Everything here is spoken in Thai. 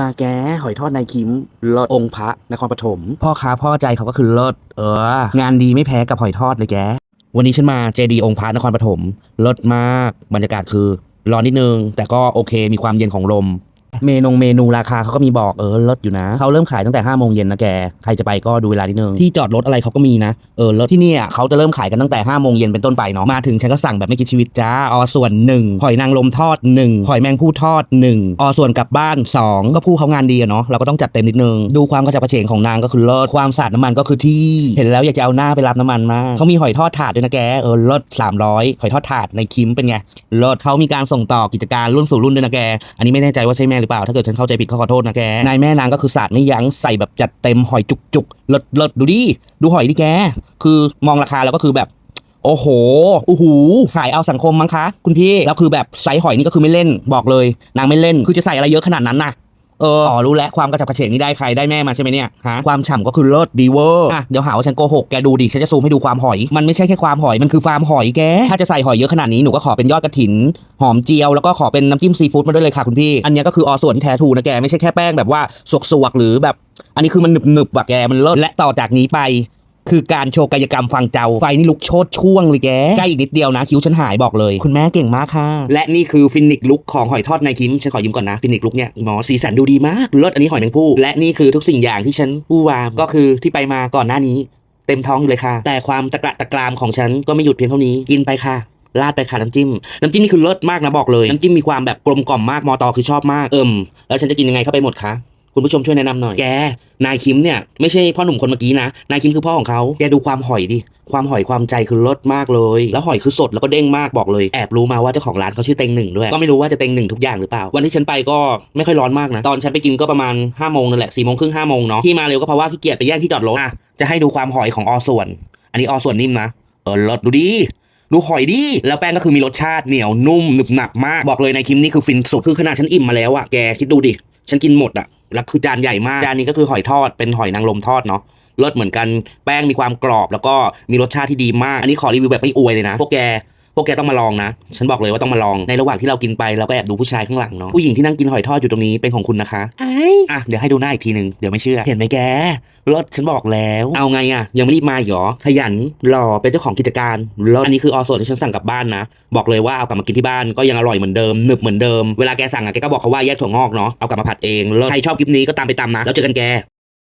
มาแกหอยทอดนายคิมรถองค์พระนครปฐมพ่อค้าพ่อใจเขาก็คือเลิศเออ งานดีไม่แพ้กับหอยทอดเลยแกวันนี้ฉันมาเจดีองค์พระนครปฐมเลิศมาก บรรยากาศคือร้อนนิดนึง แต่ก็โอเคมีความเย็นของลม เมนูเมนูราคาเขาก็มีบอกเออลิศอยู่นะเขาเริ่มขายตั้งแต่5้าโมงเย็นนะแก ใครจะไปก็ดูเวลานิดนึง ที่จอดรถอะไรเขาก็มีนะเออลิศที่นี่ยเขาจะเริ่มขายกันตั้งแต่5้าโมงเย็นเป็นต้นไปเนาะมาถึงฉันก็สั่งแบบไม่คิดชีวิตจ้าออส่วน1หอยนางรมทอด1หอยแมงผู้ทอด 1ออส่วนกลับบ้าน 2 ก็ผู้เขางานดีอะเนาะเราก็ต้องจัดเต็มนิดนึง ดูความกระฉับกระเฉงของนางก็คือเลิศความสาดน้ำมันก็คือที่เห็นแล้วอยากจะเอาหน้าไปรับน้ำมันมากเขามีหอยทอดถาดด้วยนะแกเออเลิศ300หอยทอดถาดในคิมเป็นไงเลิศเขามีการส่งต่อกิจการรุ่นสู่รุ่นด้วยนะแกอันนี้ไม่แน่ใจว่าใช่แม่หรือเปล่า ถ้าเกิดฉันเข้าใจผิดก็ขอโทษนะแก นายแม่นางก็คือศาสตร์ไม่ยั้งใส่แบบจัดเต็มหอยจุกๆเลิศเลิศดูดิ ดูหอยดิแก คือมองราคาแล้วก็คือแบบโอ้โหโอ้โหขายเอาสังคมมั้งคะ คุณพี่ แล้วคือแบบไซส์หอยนี่ก็คือไม่เล่น บอกเลย นางไม่เล่น คือจะใส่อะไรเยอะขนาดนั้นนะ เอออ๋อรู้แล้วความกระฉับกระเฉงนี่ได้ใครได้แม่มาใช่ไหมเนี่ยฮะความฉ่ำก็คือเลิศดีเวอร์อะเดี๋ยวหาว่าฉันโกหกแกดูดิฉันจะซูมให้ดูความหอย มันไม่ใช่แค่ความหอยมันคือฟาร์มหอยแกถ้าจะใส่หอยเยอะขนาดนี้หนูก็ขอเป็นยอดกระถิน หอมเจียวแล้วก็ขอเป็นน้ำจิ้มซีฟู้ดมาด้วยเลยค่ะคุณพี่อันเนี้ยก็คืออส่วนที่แท้ทรูนะแกไม่ใช่แค่แป้งแบบว่าสวกๆหรือแบบ อันนี้คือมันหนึบๆอะแกมันเลิศและต่อจากนี้ไป คือการโชว์กายกรรมฟังเจ้า ไฟนี่ลุกโชดช่วงเลยแกใกล้อีกนิดเดียวนะ คิ้วฉันหายบอกเลย คุณแม่เก่งมากค่ะ และนี่คือฟินิกลุกของหอยทอดในคิม ฉันขอยืมก่อนนะ ฟินิกลุกเนี่ยอีหมอสีสันดูดีมากเลิศอันนี้หอยแมงผู้ และนี่คือทุกสิ่งอย่างที่ฉันวู่วามก็คือที่ไปมาก่อนหน้านี้ เต็มท้องอยู่เลยค่ะ แต่ความตะกระตะกรามของฉันก็ไม่หยุดเพียงเท่านี้กินไปค่ะราดไปค่ะน้ำจิ้ม น้ำจิ้มนี่คือเลิศมากนะบอกเลย น้ำจิ้มมีความแบบกลมกล่อมมาก มอตอคือชอบมาก เอิ่ม แล้วฉันจะกินยังไงเข้าไปหมดคะ คุณผู้ชมช่วยแนะนำหน่อย แก นายคิมเนี่ยไม่ใช่พ่อหนุ่มคนเมื่อกี้นะ นายคิมคือพ่อของเขา แกดูความหอยดิ ความหอยความใจคือลิศมากเลย แล้วหอยคือสดแล้วก็เด้งมากบอกเลย แอบรู้มาว่าเจ้าของร้านเขาชื่อเต็งหนึ่งด้วย ก็ไม่รู้ว่าจะเต็งหนึ่งทุกอย่างหรือเปล่า วันที่ฉันไปก็ไม่ค่อยร้อนมากนะ ตอนฉันไปกินก็ประมาณ5้าโมงนั่นแหละสี่โมงครึ่งห้าโมงเนาะ ที่มาเร็วก็เพราะว่าขี้เกียจไปแย่งที่จอดรถอะ จะให้ดูความหอยของอส่วน อันนี้อส่วนนิ่มนะ เออลิศดูดิดูหอยดิ แล้วแป้งก็คือมีรสชาติเหนียวนุ่มหนึบหนับมาก บอกเลยในคิมนี่คือฟินสุด คือขนาดฉันอิ่มมาแล้วอะแกคิดดูดิ ฉันกินหมดอะ แล้วคือจานใหญ่มากจานนี้ก็คือหอยทอดเป็นหอยนางรมทอดเนาะรสเหมือนกันแป้งมีความกรอบ แล้วก็มีรสชาติที่ดีมาก อันนี้ขอรีวิวแบบไม่อวยเลยนะพวกแก พวกแกต้องมาลองนะ ฉันบอกเลยว่าต้องมาลอง ในระหว่างที่เรากินไปเราก็แอบดูผู้ชายข้างหลังเนาะ ผู้หญิงที่นั่งกินหอยทอดอยู่ตรงนี้เป็นของคุณนะคะไอ้อะเดี๋ยวให้ดูหน้าอีกทีหนึ่งเดี๋ยวไม่เชื่อ เห็นไหมแกรถฉันบอกแล้ว เอาไงอะ ยังไม่รีบมาอีกเหรอ ขยันหล่อเป็นเจ้าของกิจการรถอันนี้คือออโซนที่ฉันสั่งกลับบ้านนะ บอกเลยว่าเอากลับมากินที่บ้านก็ยังอร่อยเหมือนเดิมหนึบเหมือนเดิม เวลาแกสั่งอะแกก็บอกเขาว่าแยกถั่วงอกเนาะ เอากลับมาผัดเองรถใครชอบคลิปนี้ก็ตามไปตามนะ แล้วเจอกันแก